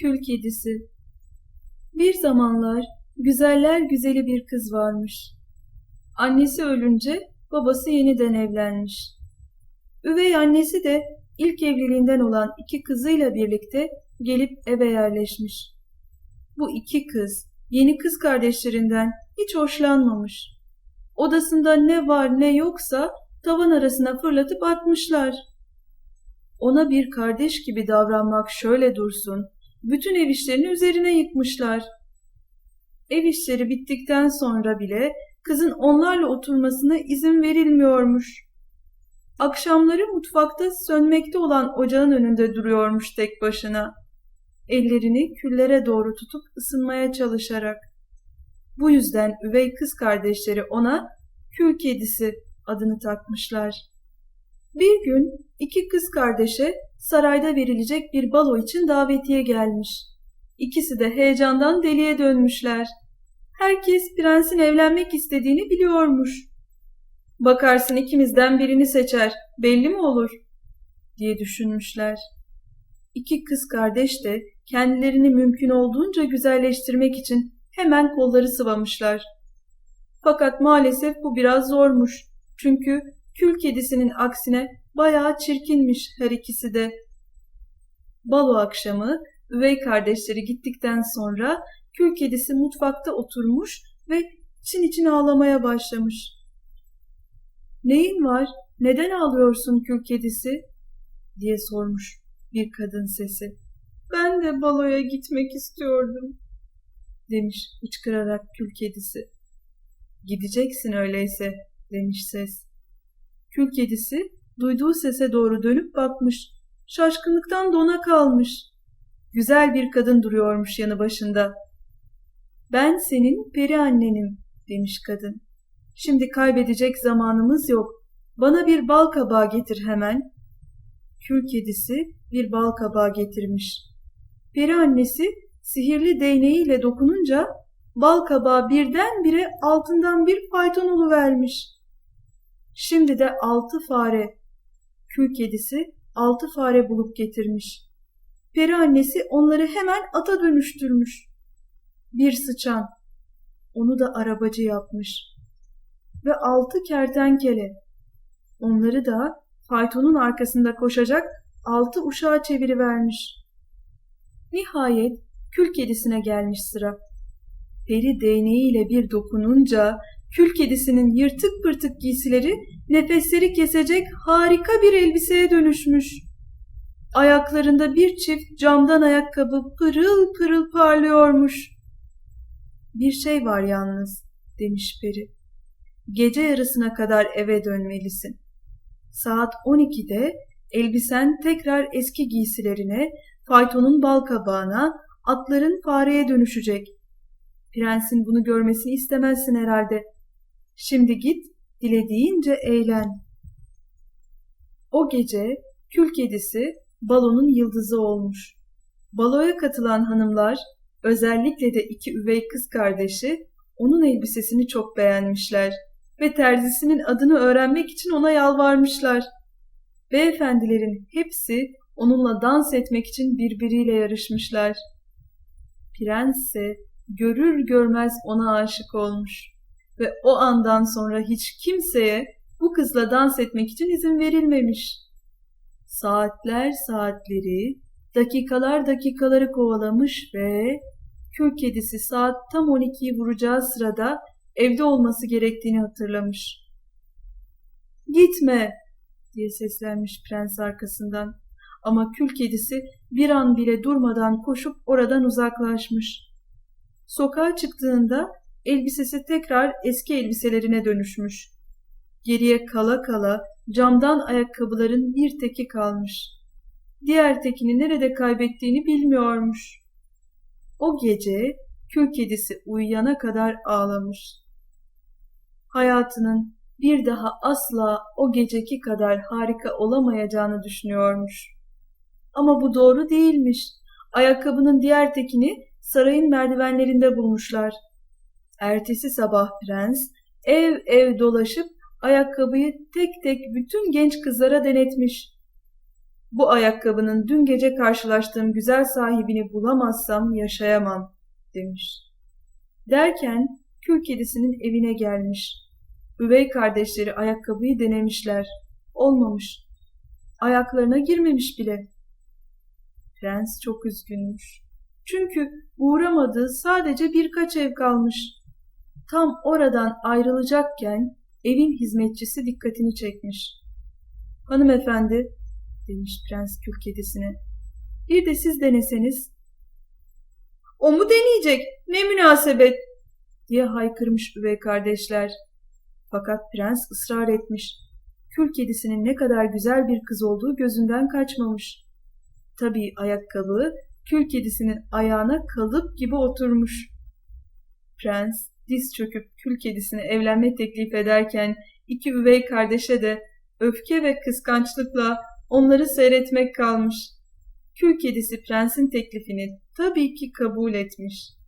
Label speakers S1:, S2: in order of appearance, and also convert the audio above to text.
S1: Kül Kedisi Bir zamanlar güzeller güzeli bir kız varmış. Annesi ölünce babası yeniden evlenmiş. Üvey annesi de ilk evliliğinden olan iki kızıyla birlikte gelip eve yerleşmiş. Bu iki kız yeni kız kardeşlerinden hiç hoşlanmamış. Odasında ne var ne yoksa tavan arasına fırlatıp atmışlar. Ona bir kardeş gibi davranmak şöyle dursun, bütün ev işlerini üzerine yıkmışlar. Ev işleri bittikten sonra bile kızın onlarla oturmasına izin verilmiyormuş. Akşamları mutfakta sönmekte olan ocağın önünde duruyormuş tek başına. Ellerini küllere doğru tutup ısınmaya çalışarak. Bu yüzden üvey kız kardeşleri ona kül kedisi adını takmışlar. Bir gün iki kız kardeşe sarayda verilecek bir balo için davetiye gelmiş. İkisi de heyecandan deliye dönmüşler. Herkes prensin evlenmek istediğini biliyormuş. Bakarsın ikimizden birini seçer, belli mi olur? diye düşünmüşler. İki kız kardeş de kendilerini mümkün olduğunca güzelleştirmek için hemen kolları sıvamışlar. Fakat maalesef bu biraz zormuş. Çünkü kül kedisinin aksine bayağı çirkinmiş her ikisi de. Balo akşamı üvey kardeşleri gittikten sonra kül kedisi mutfakta oturmuş ve için için ağlamaya başlamış. Neyin var? Neden ağlıyorsun kül kedisi? diye sormuş bir kadın sesi. Ben de baloya gitmek istiyordum demiş hıçkırarak kül kedisi. Gideceksin öyleyse demiş ses. Kül kedisi duyduğu sese doğru dönüp bakmış. Şaşkınlıktan dona kalmış. Güzel bir kadın duruyormuş yanı başında. Ben senin peri annenim demiş kadın. Şimdi kaybedecek zamanımız yok. Bana bir bal kabağı getir hemen. Kül kedisi bir bal kabağı getirmiş. Peri annesi sihirli değneğiyle dokununca bal kabağı birdenbire altından bir fayton vermiş. Şimdi de altı fare, kül kedisi altı fare bulup getirmiş. Peri annesi onları hemen ata dönüştürmüş. Bir sıçan, onu da arabacı yapmış. Ve altı kertenkele, onları da faytonun arkasında koşacak altı uşağa çevirivermiş. Nihayet kül kedisine gelmiş sıra. Peri değneğiyle bir dokununca kül kedisinin yırtık pırtık giysileri nefesleri kesecek harika bir elbiseye dönüşmüş. Ayaklarında bir çift camdan ayakkabı pırıl pırıl parlıyormuş. Bir şey var yalnız demiş peri. Gece yarısına kadar eve dönmelisin. Saat 12'de elbisen tekrar eski giysilerine, faytonun bal kabağına, atların fareye dönüşecek. Prensin bunu görmesini istemezsin herhalde. Şimdi git, dilediğince eğlen. O gece kül kedisi balonun yıldızı olmuş. Baloya katılan hanımlar, özellikle de iki üvey kız kardeşi onun elbisesini çok beğenmişler ve terzisinin adını öğrenmek için ona yalvarmışlar. Beyefendilerin hepsi onunla dans etmek için birbiriyle yarışmışlar. Prens ise görür görmez ona aşık olmuş ve o andan sonra hiç kimseye bu kızla dans etmek için izin verilmemiş. Saatler saatleri, dakikalar dakikaları kovalamış ve kül kedisi saat tam 12'yi vuracağı sırada evde olması gerektiğini hatırlamış. Gitme diye seslenmiş prens arkasından. Ama kül kedisi bir an bile durmadan koşup oradan uzaklaşmış. Sokağa çıktığında elbisesi tekrar eski elbiselerine dönüşmüş. Geriye kala kala camdan ayakkabıların bir teki kalmış. Diğer tekini nerede kaybettiğini bilmiyormuş. O gece kül kedisi uyuyana kadar ağlamış. Hayatının bir daha asla o geceki kadar harika olamayacağını düşünüyormuş. Ama bu doğru değilmiş. Ayakkabının diğer tekini sarayın merdivenlerinde bulmuşlar. Ertesi sabah prens ev ev dolaşıp ayakkabıyı tek tek bütün genç kızlara denetmiş. bu ayakkabının dün gece karşılaştığım güzel sahibini bulamazsam yaşayamam demiş. Derken kül kedisinin evine gelmiş. Üvey kardeşleri ayakkabıyı denemişler. Olmamış. Ayaklarına girmemiş bile. Prens çok üzgünmüş. Çünkü uğramadığı sadece birkaç ev kalmış. Tam oradan ayrılacakken evin hizmetçisi dikkatini çekmiş. Hanımefendi, demiş prens kül kedisine. Bir de siz deneseniz. O mu deneyecek? Ne münasebet? diye haykırmış üvey kardeşler. Fakat prens ısrar etmiş. Kül kedisinin ne kadar güzel bir kız olduğu gözünden kaçmamış. Tabii ayakkabı kül kedisinin ayağına kalıp gibi oturmuş. Prens diz çöküp kül kedisine evlenme teklif ederken iki üvey kardeşe de öfke ve kıskançlıkla onları seyretmek kalmış. Kül kedisi prensin teklifini tabii ki kabul etmiş.